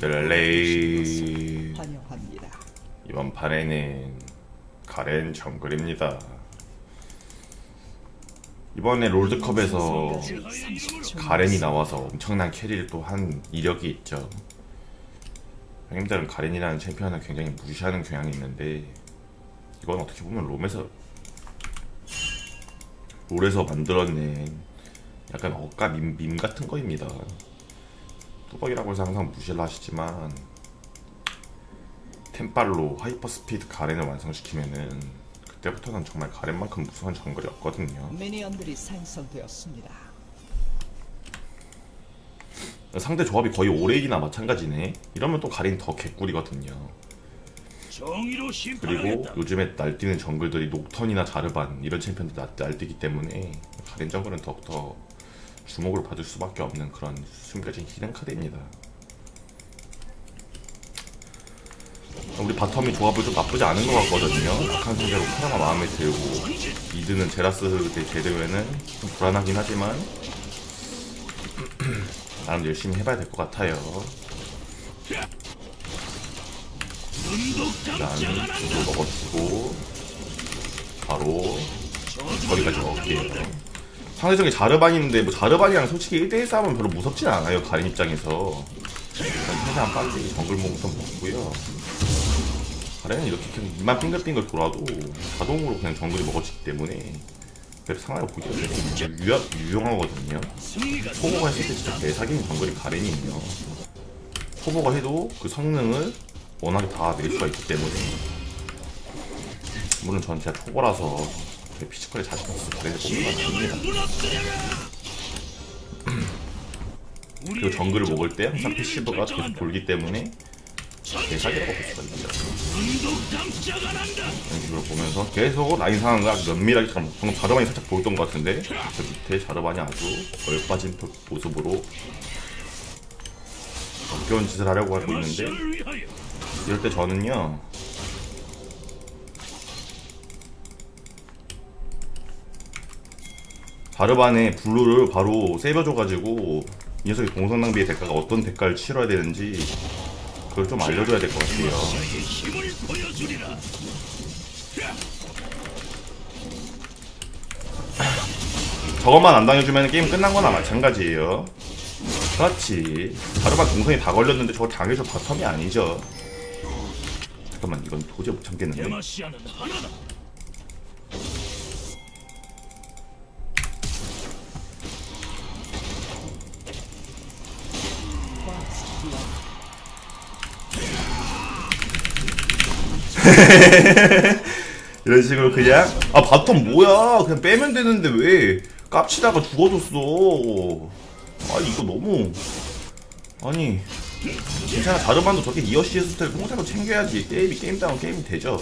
벨레이 환영합니다. 이번 판에는 가렌 정글입니다. 이번에 롤드컵에서 30초 가렌이 나와서 엄청난 캐리를 또 한 이력이 있죠. 형님들은 가렌이라는 챔피언을 굉장히 무시하는 경향이 있는데 이건 어떻게 보면 롬에서 롤에서 만들어낸 약간 억까 밈, 밈 같은 거입니다. 뚜벅이라고 해서 항상 무시를 하시지만 템빨로 하이퍼 스피드 가렌을 완성시키면은 그때부터는 정말 가렌만큼 무서운 정글이 없거든요. 미니언들이 생성되었습니다. 상대 조합이 거의 오레이나 마찬가지네. 이러면 또 가렌이 더 개꿀이거든요. 그리고. 요즘에 날뛰는 정글들이 녹턴이나 자르반 이런 챔피언들이 날- 날뛰기 때문에 가렌 정글은 더욱더 주목을 받을 수밖에 없는 그런 숨겨진 히든 카드입니다. 우리 바텀이 조합을 좀 나쁘지 않은 것 같거든요. 악한 상대로 카라가 마음에 들고 이드는 제라스 대 제드웨는 좀 불안하긴 하지만 나름 열심히 해봐야 될 것 같아요. 일단 이거 먹어주고 바로 거기까지 먹을게요. 상대적인 자르반인데 뭐 자르반이랑 솔직히 1대1 싸움은 별로 무섭진 않아요. 가린 입장에서 최대한 빨리 정글 목부터 먹고요. 가렌은 이렇게 그냥 입만 빙글빙글 돌아도 자동으로 그냥 정글이 먹어지기 때문에 별 상황을 되게 유용, 유용하거든요. 초보가 했을 때 진짜 개사기인 정글이 가렌이에요. 초보가 해도 그 성능을 워낙에 다 낼 수가 있기 때문에 물론 전 제가 초보라서 제 피지컬에 자신 없어서 가렌을 뽑는 건 아닙니다. 그리고 정글을 먹을 때 항상 패시브가 계속 돌기 때문에 개사기라고 볼 수가 난다. 이런 식으로 보면서 계속 라인 상황을 아주 면밀하게 잘 방금 자르반이 살짝 보였던 것 같은데 저 밑에 자르반이 아주 얼빠진 모- 모습으로 어려운 짓을 하려고 하고 있는데 이럴 때 저는요 자르반의 블루를 바로 세벼줘가지고 이 녀석이 공성 낭비의 대가가 어떤 대가를 치러야 되는지 그걸 좀 알려줘야 될 것 같아요. 저것만 안 당해주면 게임 끝난 거나 마찬가지예요. 그렇지. 자르반 동선이 다 걸렸는데 저걸 당해줘 바텀이 아니죠. 잠깐만 이건 도저히 못 참겠는데. 이런 식으로 그냥 아 바텀 뭐야 그냥 빼면 되는데 왜 깝치다가 죽어줬어. 아 이거 너무 아니 괜찮아 자르반도 저렇게 이어시의 스타일 통째로 챙겨야지 게임이 게임다운 게임이 되죠.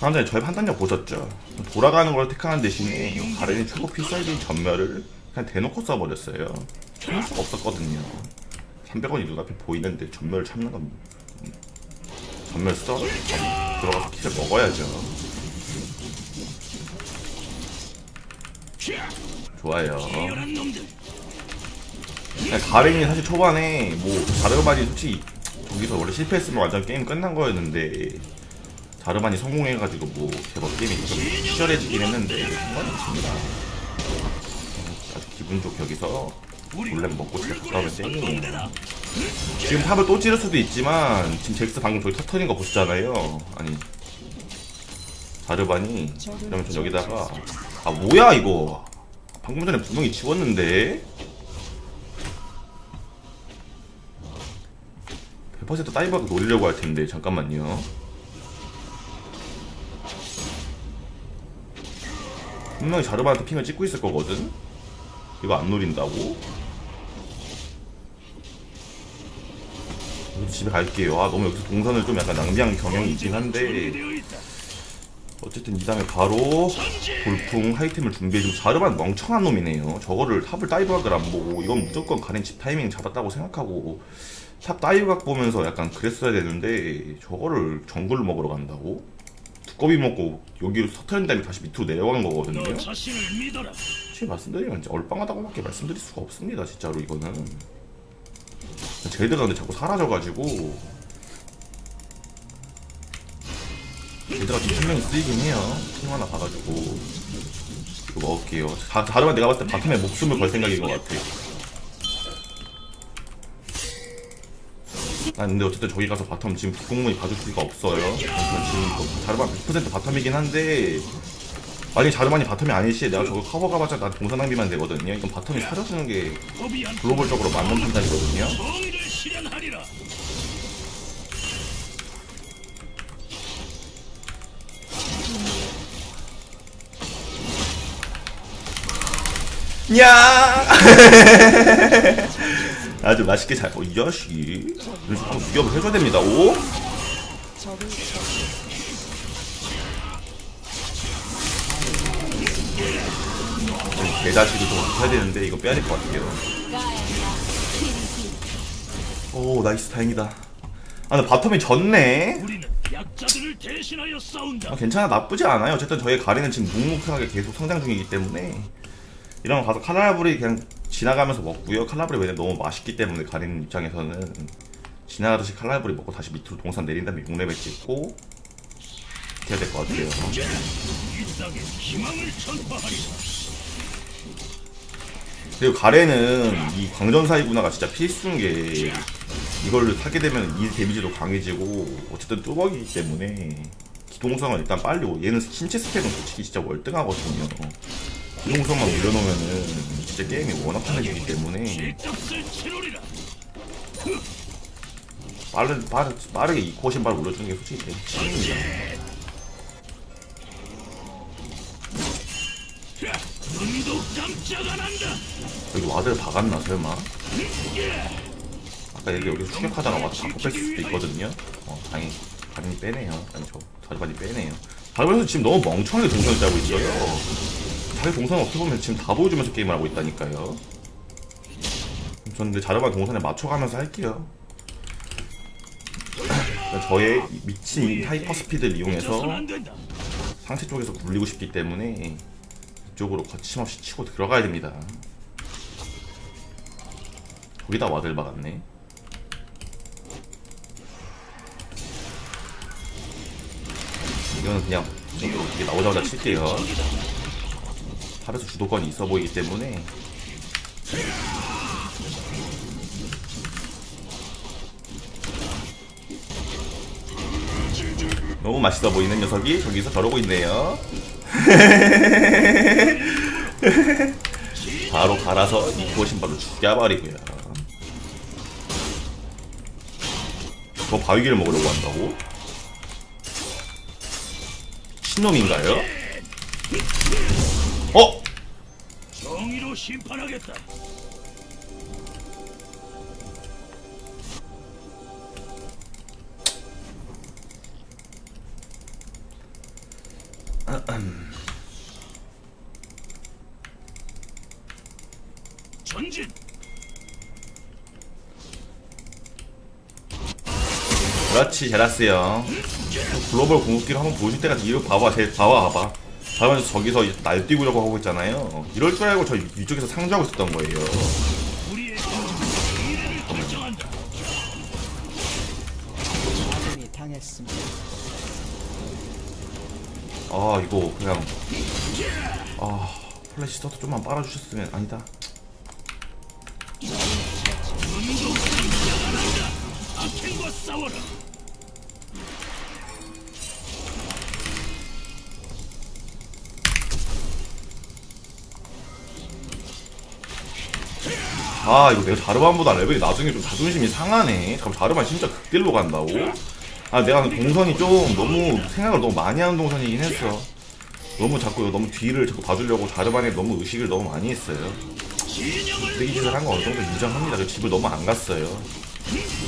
전에 저의 판단력 보셨죠? 돌아가는 걸 택하는 대신에 가렌이 최고 필살기인 전멸을 그냥 대놓고 써버렸어요. 참을 수가 없었거든요. 300원이 눈앞에 보이는데 전멸을 참는 건 전멸 써 들어가서 킬을 먹어야죠. 좋아요. 그냥 가렌이 사실 초반에 뭐 자르반이 솔직히 저기서 원래 실패했으면 완전 게임 끝난 거였는데 자르반이 성공해가지고 뭐 제법 게임이 좀 치열해지긴 했는데 상관이 없습니다. 아주 기분 좋게 여기서 골렘 먹고 오면 땡이에요. 지금 탑을 또 찌를 수도 있지만 지금 잭스 방금 저기 터트린 거 보시잖아요. 아니 자르반이 그러면 전 여기다가 아 뭐야 이거 방금 전에 분명히 지웠는데 100% 다이버가 노리려고 할 텐데 잠깐만요. 분명히 자르반한테 핑을 찍고 있을 거거든. 이거 안 노린다고? 저도 집에 갈게요. 아 너무 여기서 동선을 좀 약간 낭비한 경향이 있긴 한데. 어쨌든 이 다음에 바로 돌풍 하이템을 준비해주고 자르반 멍청한 놈이네요. 저거를 탑을 다이브각을 안 보고 이건 무조건 가렌 집 타이밍 잡았다고 생각하고 탑 다이브각 보면서 약간 그랬어야 되는데 저거를 정글을 먹으러 간다고? 두꺼비 먹고 여기로 서트린 다음에 다시 밑으로 내려가는 거거든요. 솔직히 말씀드리면 진짜 얼빵하다고밖에 말씀드릴 수가 없습니다. 진짜로 이거는 제드가 자꾸 사라져가지고. 제드가 좀 신경이 쓰이긴 해요. 팀 하나 봐가지고. 이거 먹을게요. 자, 자르만 내가 봤을 때 바텀에 목숨을 걸 생각인 것 같아. 아 근데 어쨌든 저기 가서 바텀 지금 국공문이 봐줄 수가 없어요. 지금 또 자르만 100% 바텀이긴 한데. 만약에 자르만이 바텀이 아닐 시에 내가 저거 커버 가봤자 난 동선 낭비만 되거든요. 이건 바텀이 사려주는 게 글로벌적으로 맞는 판단이거든요 야 아주 맛있게 잘, 어, 이 자식이. 이런 식으로 위협을 해줘야 됩니다. 오? 개자식을 좀 해야 되는데, 이거 빼야 될 것 같아요. 오, 나이스, 다행이다. 아, 근데 바텀이 졌네? 우리는 약자들을 대신하여 싸운다. 아, 괜찮아, 나쁘지 않아요. 어쨌든 저희 가리는 지금 묵묵하게 계속 성장 중이기 때문에. 이런 거 가서 칼라불이 그냥 지나가면서 먹고요. 칼라불이 왜냐면 너무 맛있기 때문에 가리는 입장에서는. 지나가듯이 칼라불이 먹고 다시 밑으로 동산 내린 다음에 6레벨 찍고. 해야 될 것 같아요. 그리고 가래는 이 광전사의 군화가 진짜 필수인 게 이걸 사게 되면 이 데미지도 강해지고 어쨌든 뚜벅이기 때문에 기동성은 일단 빨리 오- 얘는 신체 스펙은 솔직히 진짜 월등하거든요 기동성만 올려놓으면은 진짜 게임이 워낙 편해지기 때문에. 빠른, 빠르, 빠르게 이코어 신발 올려주는 게 솔직히 제일 치입니다 자, 눈도 깜짝 안 한다. 여기 와드를 박았나 설마? 아까 여기 여기서 추격하다가 와드 바꿔 뺐을 수도 있거든요. 어, 다행히 가린이 빼네요. 아니 저 자주반이 빼네요. 바르면서 지금 너무 멍청하게 동선을 짜고 있어요. 자기 동선 어떻게 보면 지금 다 보여주면서 게임을 하고 있다니까요. 저는 근데 자르반 동선에 맞춰가면서 할게요. 저의 이 미친 이 하이퍼 스피드를 이용해서. 상체 쪽에서 굴리고 싶기 때문에 이쪽으로 거침없이 치고 들어가야 됩니다. 거기다 와들 박았네. 이거는 그냥 이게 나오자마자 칠게요. 탑에서 주도권이 있어 보이기 때문에 너무 맛있어 보이는 녀석이 저기서 저러고 있네요. 바로 갈아서 이코 신발로 죽여버리고요. 저 바위기를 먹으려고 한다고? 신놈인가요? 심판하겠다. 전진. 그렇지 제라스요 글로벌 궁극기를 한번 보여줄 때가 이거 봐봐 쟤 봐봐 봐봐 자면서 저기서 날뛰고려고 하고 있잖아요. 이럴 줄 알고 저 위쪽에서 상주하고 있었던 거예요. 아 이거 그냥 아 플래시서도 좀만 빨아주셨으면 아니다 아 이거 내가 자르반보다 레벨이 나중에 좀 자존심이 상하네. 잠깐 자르반 진짜 극딜로 간다고? 아 내가 동선이 좀 너무 생각을 너무 많이 하는 동선이긴 했어. 너무 자꾸 너무 뒤를 자꾸 봐주려고 자르반에 너무 의식을 너무 많이 했어요. 진영을 쓰레기 짓을 한 거 어느 정도 인정합니다. 저 집을 너무 안 갔어요.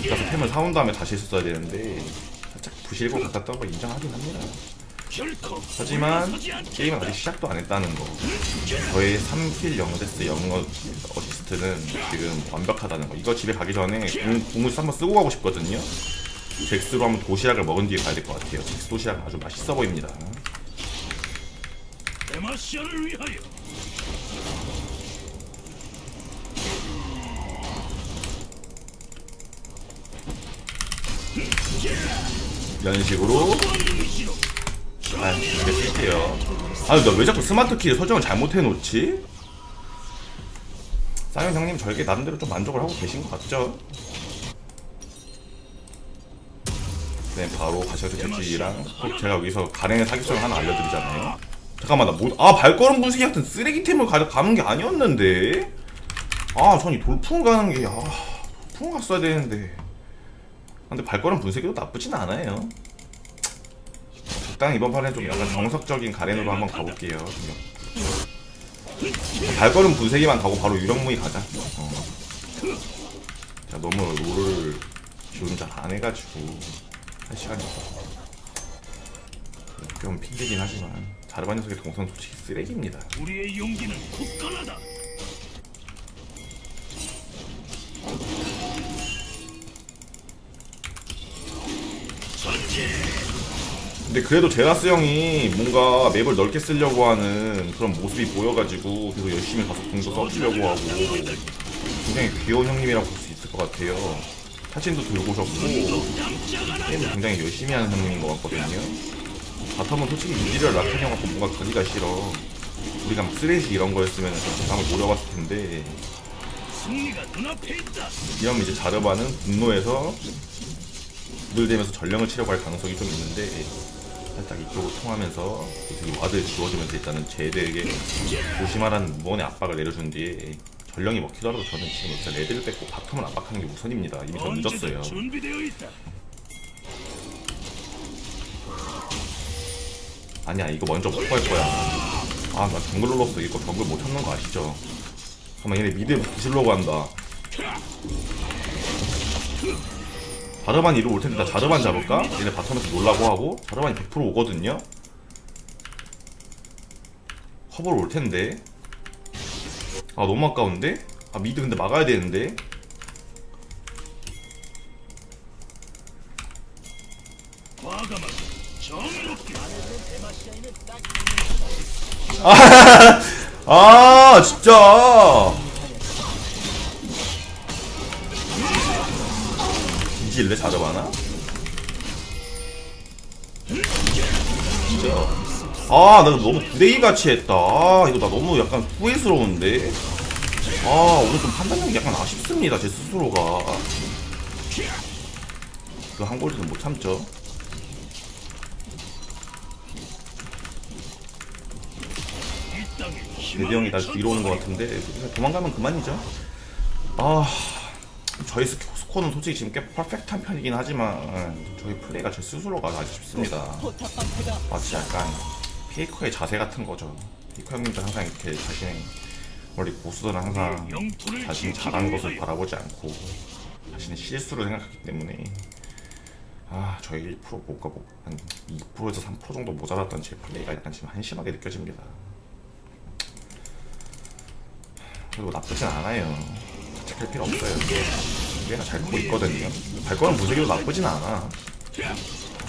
가서 템을 사온 다음에 다시 했었어야 되는데 살짝 부실고 같았던 거 인정하긴 합니다 하지만. 게임은 아직 시작도 안 했다는 거. 저의 3킬 0데스 0 어시스트는 지금 완벽하다는 거. 이거 집에 가기 전에 공, 공무수 한번 쓰고 가고 싶거든요. 잭스로 한번 도시락을 먹은 뒤에 가야 될 것 같아요. 잭스 도시락 아주 맛있어 보입니다. 데마시아를 위하여. 이런 식으로 아 이렇게 쓸게요? 아나 왜 자꾸 스마트 키를 설정을 잘못해놓지? 사연 형님 저에게 나름대로 좀 만족을 하고 계신 것 같죠? 네 바로 가셔도 될지랑. 꼭 제가 여기서 가랭의 사기성을 하나 알려드리잖아요. 잠깐만 나뭐아 발걸음 분쇄기 같은 쓰레기템을 가, 가는 게 아니었는데. 아 전 이 돌풍 가는 게아 돌풍 갔어야 되는데. 근데 발걸음 분쇄기도 나쁘진 않아요 적당히 이번 판에 좀 약간 정석적인 가렌으로 한번 가볼게요. 발걸음 분쇄기만 가고 바로 유령무이 가자. 어. 자 너무 롤을 지금 잘안 해가지고 할 시간이 없어. 좀 핑계긴 하지만 자르바 녀석의 동선 솔직히 쓰레기입니다. 우리의 용기는 굳건하다. 근데 그래도 제라스 형이 뭔가 맵을 넓게 쓰려고 하는 그런 모습이 보여가지고 계속 열심히 가서 공도 써주려고 하고 굉장히 귀여운 형님이라고 볼 수 있을 것 같아요. 사진도 들고 오셨고 게임을 굉장히 열심히 하는 형님인 것 같거든요. 바텀은 솔직히 유지를 낙한 형 갖고 뭔가 가기가 싫어. 우리가 막 쓰레기 이런 거였으면 좀 대상을 노려봤을 텐데. 이러면 이제 자르바는 분노해서 부들대면서 전령을 치려고 할 가능성이 좀 있는데 살짝 이쪽으로 통하면서 이 와드 지워주면서 일단은 제드에게 조심하라는 무언의 압박을 내려준 뒤에 전령이 먹히더라도 저는 지금 일단 레드를 뺏고 바텀을 압박하는 게 우선입니다. 이미 전 늦었어요. 아니야 이거 먼저 못갈 거야. 아나 정글 눌렀어. 이거 정글 못 찾는 거 아시죠? 잠깐만 얘네 미드 부실려고 한다. 자르반이 이리 올 텐데 나 자르반 잡을까? 얘네 바텀에서 놀라고 하고 자르반이 100% 오거든요? 커버로 올 텐데 아 너무 아까운데? 아 미드 근데 막아야 되는데 정의롭게. 아 진짜 이길래 자르바나? 진짜? 아나 너무 부대기 같이 했다. 아 이거 나 너무 약간 후회스러운데? 아 오늘 좀 판단력이 약간 아쉽습니다 제 스스로가. 그 한 골도 못 참죠. 이 땅에 대대 형이 날 뒤로 오는 것 같은데 도망가면 그만이죠. 아 저희 스코- 스코어는 솔직히 지금 꽤 퍼펙트한 편이긴 하지만 저희 플레이가 제 스스로가 아쉽습니다. 마치 약간 페이커의 자세 같은 거죠. 페이커 형님도 항상 이렇게 자신의 원래 고수들은 항상 자신이 잘한 것을. 바라보지 않고 자신의 실수를 생각하기 때문에 아 저희 1% 못가 한 2%에서 3% 정도 모자랐던 제 플레이가 약간 지금 한심하게 느껴집니다. 그리고 나쁘진 않아요. 착할 필요 없어요. 꽤나 잘 보고 있거든요. 발걸음 무색이도 나쁘진 않아.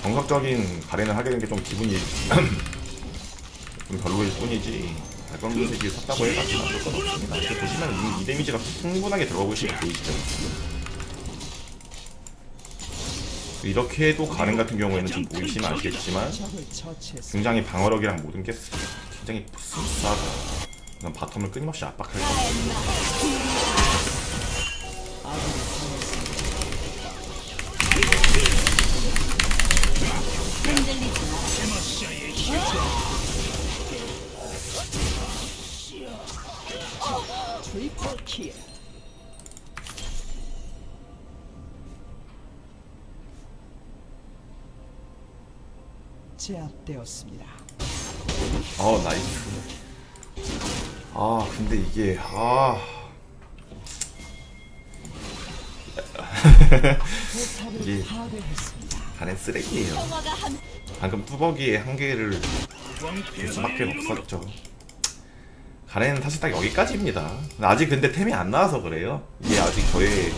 정석적인 가렌을 하게 된 게 좀 기분이 좀 별로일 뿐이지. 발걸음 무색이 샀다고 해가지고 나쁠 건 없습니다. 이렇게 보시면 이, 이 데미지가 충분하게 들어가고 거 보이시죠? 이렇게 해도 가렌 같은 경우에는 지금 보이시면 아시겠지만. 굉장히 방어력이랑 모든 게 굉장히 흡사하다. 난 바텀을 끊임없이 압박할. 데 킬. 제압되었습니다. 어 나이스. 아 근데 이게 아 이게-. 가렌 쓰레기예요. 방금 뚜벅이의 한계를 볼 왕폐하의 수밖에 없었죠. 가렌은 사실 딱 여기까지입니다. 아직 근데 템이 안 나와서 그래요. 이게 아직 저의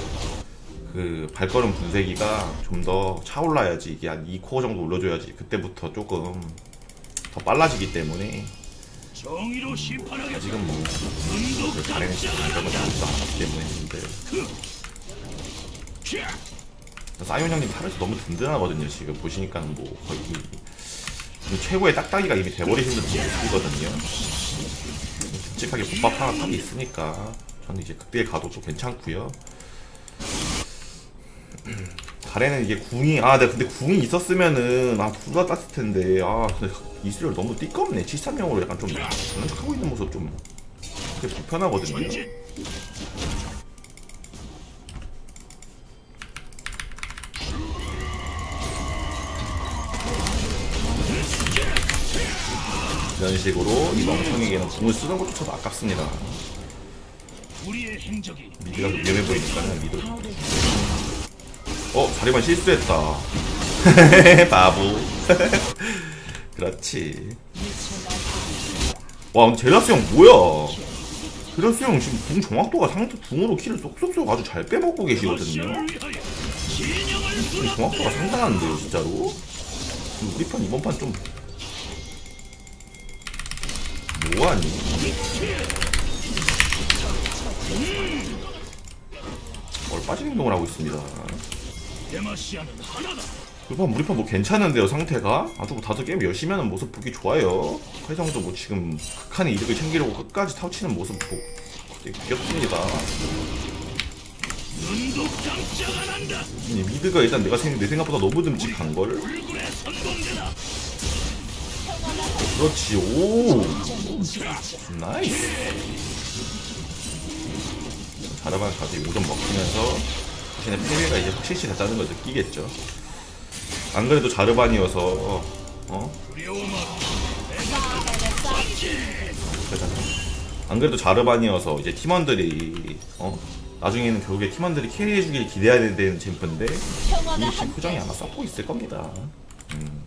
그 발걸음 분쇄기가 좀 더 차올라야지 이게 한 2코어 정도 올려줘야지 그때부터 조금 더 빨라지기 때문에 정의로 심판하겠다. 아직은 뭐 감정을 아무도 안 하기 때문에 근데 사이온 형님 팔에서 너무 든든하거든요. 지금 보시니까 뭐 거의 이- 최고의 딱딱이가 이미 돼버리신 듯 느끼거든요. 묵직하게 못밥 하나 탑이 있으니까 저는 이제 극딜 가도 좀 괜찮고요. 가래는 이게 궁이 아, 네, 근데 궁이 있었으면은 아 둘다 땄을 텐데 아, 근데 이슬을 너무 띠껍네. 73명으로 약간 좀 그런 척하고 있는 모습 좀 되게 불편하거든요. 이런 식으로 이 멍청이에게는 궁을 쓰는 것조차도 아깝습니다. 미드가 위험해 보이니까는 미드. 어, 자리만 실수했다. 바보. 그렇지. 와, 근데 제라스 형 뭐야? 제라스 형 지금 궁 정확도가 상대 궁으로 키를 쏙쏙쏙 아주 잘 빼먹고 계시거든요. 궁 정확도가 상당한데요, 진짜로. 우리 편 이번 판 좀 뭐하니? 얼 빠진 행동을 하고 있습니다. 우리 편뭐 괜찮은데요 상태가 아주 뭐 다들 게임 열심히 하는 모습 보기 좋아요 회장도 뭐 지금 극한의 이득을 챙기려고 끝까지 타우치는 모습 보고 되게 귀엽습니다 미드가 일단 내가 생각 내 생각보다 너무 듬직한 걸. 그렇지 오 나이스 자르반 가서 5점 먹히면서 자신의 패배가 이제 확실시 됐다는 걸 느끼겠죠 안 그래도 자르반이어서 어? 그러잖아. 안 그래도 자르반이어서 이제 팀원들이 어 나중에는 결국에 팀원들이 캐리해주길 기대해야 되는 챔프인데 이 지금 표정이 아마 썩고 있을 겁니다. 음.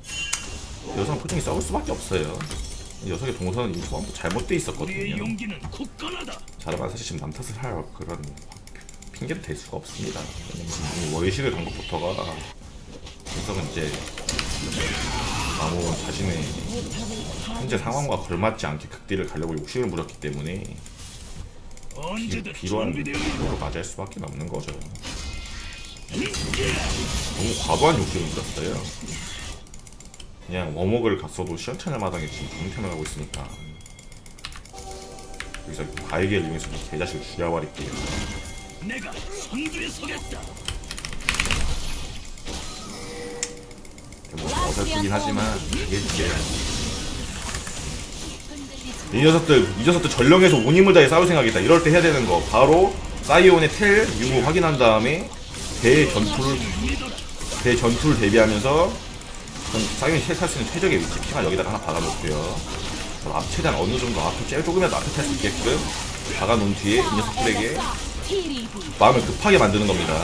여성 표정이 썩을 수밖에 없어요. 이 녀석의 동선은 이미 처음부터 잘못돼 있었거든요. 자르반 사실 지금 남 탓을 할 그런 핑계도 될 수가 없습니다. 월식을 간 것부터가 녀석은 이제 아무 자신의 현재 상황과 걸맞지 않게 극딜을 가려고 욕심을 부렸기 때문에 언제든 필요한 준비되어 있다. 로 맞이할 수밖에 없는 거죠. 너무 과도한 욕심을 부렸어요. 그냥 워목을 갔어도 시원찮을 마당에 지금 동템을 하고 있으니까 여기서 바이게를 이용해서 개자식을 죽여버릴게요. 내가 선두에 서겠다. 뭐 어설프긴 하지만 이게 이게 이 녀석들 이 녀석들 전령에서 온 힘을 다해 싸울 생각이다. 이럴 때 해야 되는 거 바로 사이온의 텔 유무 확인한 다음에 대 전투를 대 전투를 대비하면서 전 텔탈수 있는 최적의 위치 핑을 여기다가 하나 박아놓고요. 그럼 앞 최대한 어느 정도 앞에 제일 조금이라도 앞에 탈 수 있게끔 박아놓은 뒤에 이 녀석들에게 마음을 급하게 만드는 겁니다.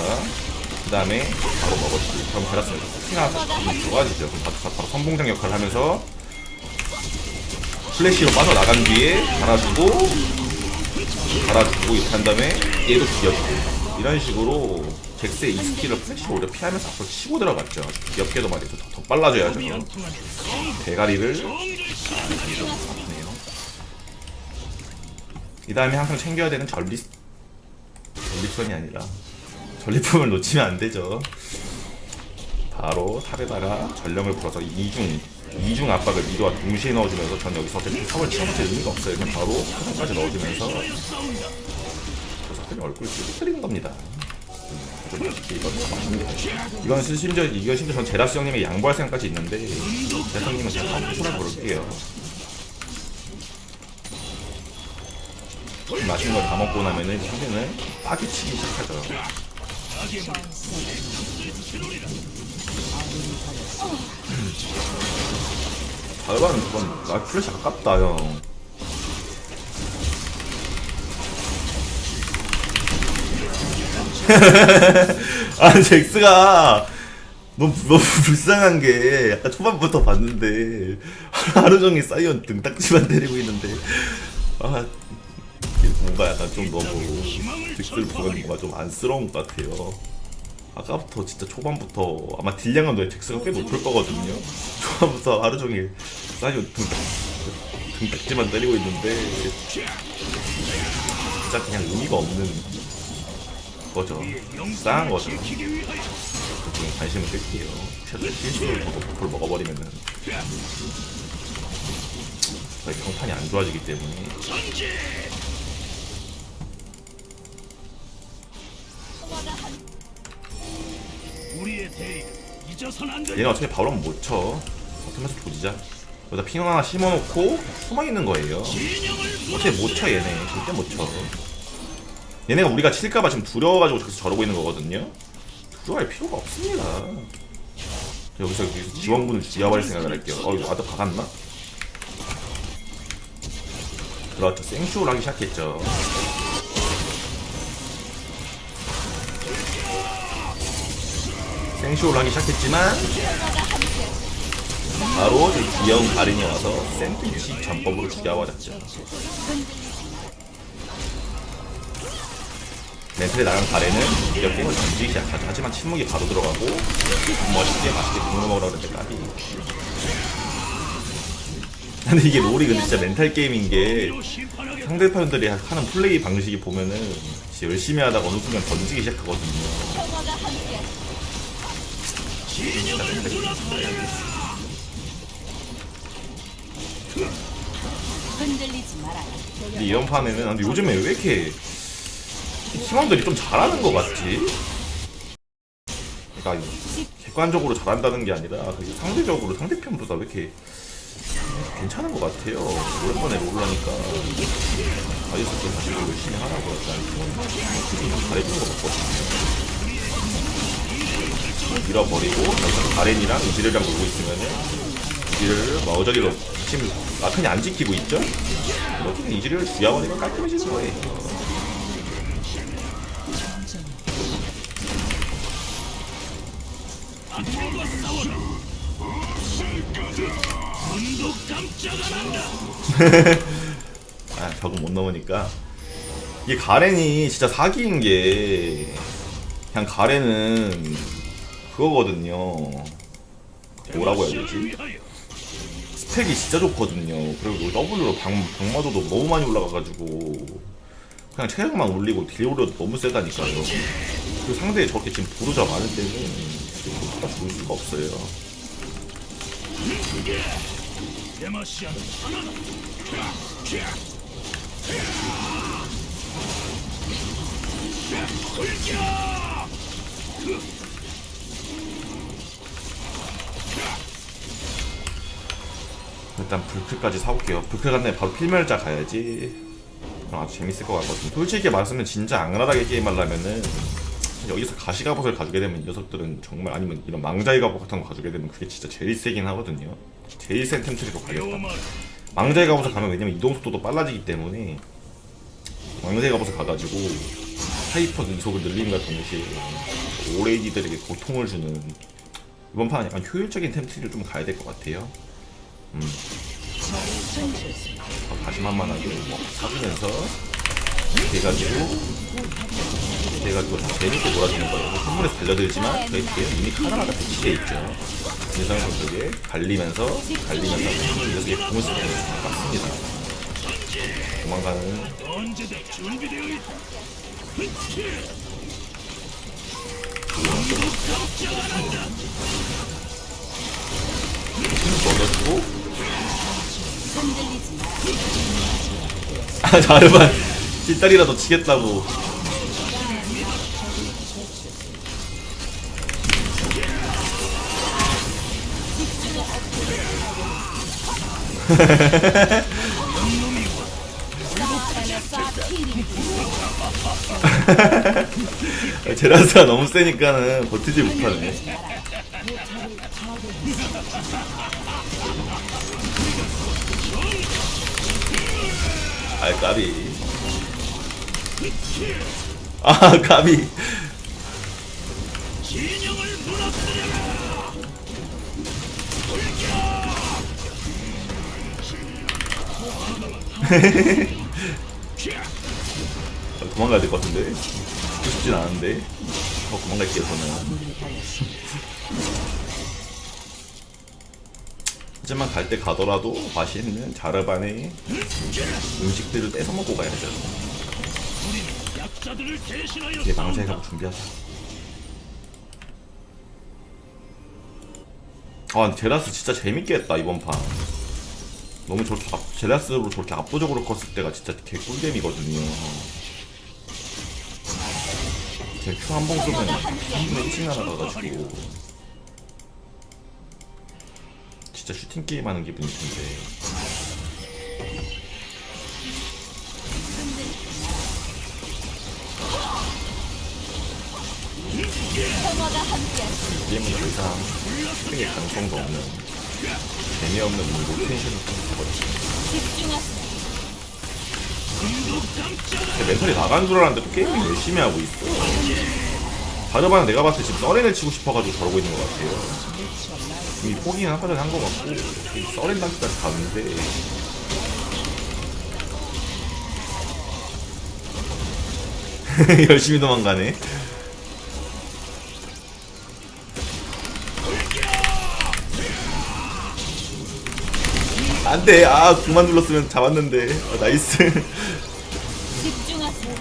그 다음에 바로 먹었지. 그럼 베라스 핑하면서 기분 좋아지죠. 그럼 바로, 바로 선봉장 역할을 하면서 플래시로 빠져나간 뒤에 달아주고 달아주고 이렇게 한 다음에 얘도 죽여주고 이런 식으로 잭스의 이 스킬을 플래시로 오히려 피하면서 앞으로 치고 들어갔죠. 귀엽게도 말이죠. 더, 더 빨라져야죠. 대가리를. 이 다음에 항상 챙겨야 되는 전리 전리선이 아니라 전리품을 놓치면 안 되죠. 바로 탑에다가 전령을 풀어서 이중 이중 압박을 미도와 동시에 넣어주면서 전 여기서 어차피 탑을 치워볼 의미가 없어요. 그냥 바로 화살까지 넣어주면서 녀석들이 얼굴을 찌르는 겁니다. 음, 이건 심지어 이건 심지어 전 제라스 형님의 양보할 생각까지 있는데 제라스 형님은 그냥 컴퓨터라 부를게요. 맛있는 거다 먹고 나면은 상대는 빠개치기 시작하죠. 자르반은 그건 나 플래시 아깝다 형. 아 잭스가 너무 너무 불쌍한 게 약간 초반부터 봤는데 하루 종일 사이언 등딱지만 때리고 있는데 아 뭔가 약간 좀 너무 잭스를 보면 뭔가 좀 안쓰러운 것 같아요. 아까부터 진짜 초반부터 아마 딜량은 너 잭스가 꽤 높을 거거든요. 초반부터 하루 종일 사이언 등딱 등딱지만 때리고 있는데 진짜 그냥 의미가 없는 거죠. 싸한 거죠. 그쪽에 관심을 끌게요. 최소 실수로 저도 버프를 먹어버리면은 저희 평판이 안 좋아지기 때문에. 얘가 어차피 바로 못 쳐. 어쩌면서 조지자. 여기다 핑 하나 심어놓고 숨어있는 거예요. 어차피 못 쳐 얘네. 절대 못 쳐. 얘네가 우리가 칠까봐 지금 두려워가지고 저기서 저러고 있는 거거든요. 두려워할 필요가 없습니다. 여기서, 여기서 지원군을 죽여버릴 생각을 할게요. 어, 이거 와드 박았나? 그렇죠. 생쇼를 하기 시작했죠. 생쇼를 하기 시작했지만 바로 저 귀여운 가린이 와서 샌드위치 전법으로 죽여버렸죠. 멘틀에 나간 가래는 이렇게 게임을 던지기 시작하죠. 하지만 침묵이 바로 들어가고 멋있게 맛있게 국물 먹으라 그랬는데 까비. 근데 이게 롤이 근데 진짜 멘탈 게임인 게 상대편들이 하는 플레이 방식이 보면은 진짜 열심히 하다가 어느 순간 던지기 시작하거든요. 흔들리지. 근데 이런 판에는 근데 요즘에 왜 이렇게 팀원들이 좀 잘하는 것 같지? 그러니까 객관적으로 잘한다는 게 아니라 그게 상대적으로 상대편보다 왜 이렇게 괜찮은 것 같아요. 오랜만에 롤을 하니까 아이스도 사실 열심히 하라고 팀원 잘해주는 것 같거든요. 밀어버리고 여기서 가렌이랑 이즈리랑 놀고 있으면은 이즈리를 마우저리로 지금 라칸이 안 지키고 있죠? 이렇게 이즈리를 죽여버리면 깔끔해지는 거예요. 아, 벽은 못 넘으니까. 이게 가렌이 진짜 사기인 게, 그냥 가렌은 그거거든요. 뭐라고 해야 되지? 스펙이 진짜 좋거든요. 그리고 W로 방, 방마저도 너무 많이 올라가가지고, 그냥 체력만 올리고 딜오려도 너무 세다니까요. 그 상대에 저렇게 지금 부르자 많을 때는 갖다 죽을 수가 없어요. 일단 불크까지 사올게요. 불크 간다음에 바로 필멸자 가야지. 아주 재밌을 것 같거든요. 솔직히 말하면 진짜 악랄하게 게임하려면은 여기서 가시가봇을 가지게 되면 이 녀석들은 정말 아니면 이런 망자의 갑옷 같은 거 가지게 되면 그게 진짜 제일 세긴 하거든요. 제일 센 템트리로 가겠다. 망자의 갑옷을 가면 왜냐면 이동 속도도 빨라지기 때문에 망자의 갑옷을 가가지고 하이퍼 이속을 늘림과 동시에 오레이디들에게 고통을 주는 이번 판은 약간 효율적인 템트리를 좀 가야 될 것 같아요. 어, 다시 만만하게 뭐 사주면서 돼가지고 돼가지고 다 재밌게 놀아주는 거예요. 뭐 선물에서 달려들지만 저희 뒤에 이미 카메라가 배치돼 있죠. 윤상 선수에게 갈리면서 갈리면서 이 녀석의 공을 쓰고 맞습니다. 도망가는 언제든 준비되어 있다. 힘을 넣어주고 흔들리지 마라. 아 자르반 뒷다리라도 치겠다고. 제라스가 너무 세니까는 버티지 못하네. 아 까비 아. 아, 도망가야 될 것 같은데? 죽고 싶진 않은데? 어 도망갈게요 저는. 하지만 갈 때 가더라도 맛있는 자르반의 음식들을 뺏어 먹고 가야죠 이제 망자에. 가면 준비하자. 아 제라스 진짜 재밌게 했다 이번 판. 너무 저렇게 압, 제라스로 저렇게 압도적으로 컸을 때가 진짜 개꿀잼이거든요. 제큐한번 쏘면 3분의 1씩 날아가가지고 진짜 슈팅 게임 하는 기분이 든데 게임은 더 이상 슈팅의 가능성도 없는 재미없는 이 로테이션을 통해서 제 멘탈이 나간 줄 알았는데 또 게임을 열심히 하고 있어. 다르바는 내가 봤을 때 지금 서렌을 치고 싶어가지고 저러고 있는 것 같아요. 이미 포기는 아까 전에 한것 같고 이 서렌 단계까지 가는데. 열심히 도망가네 안돼. 아 그만 눌렀으면 잡았는데. 아, 나이스. 집중하세요.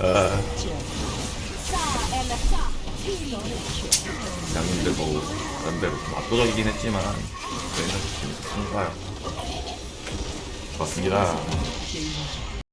아. 양님들 뭐 나름대로 좀 압도적이긴 했지만 저희는 좋았습니다. 게임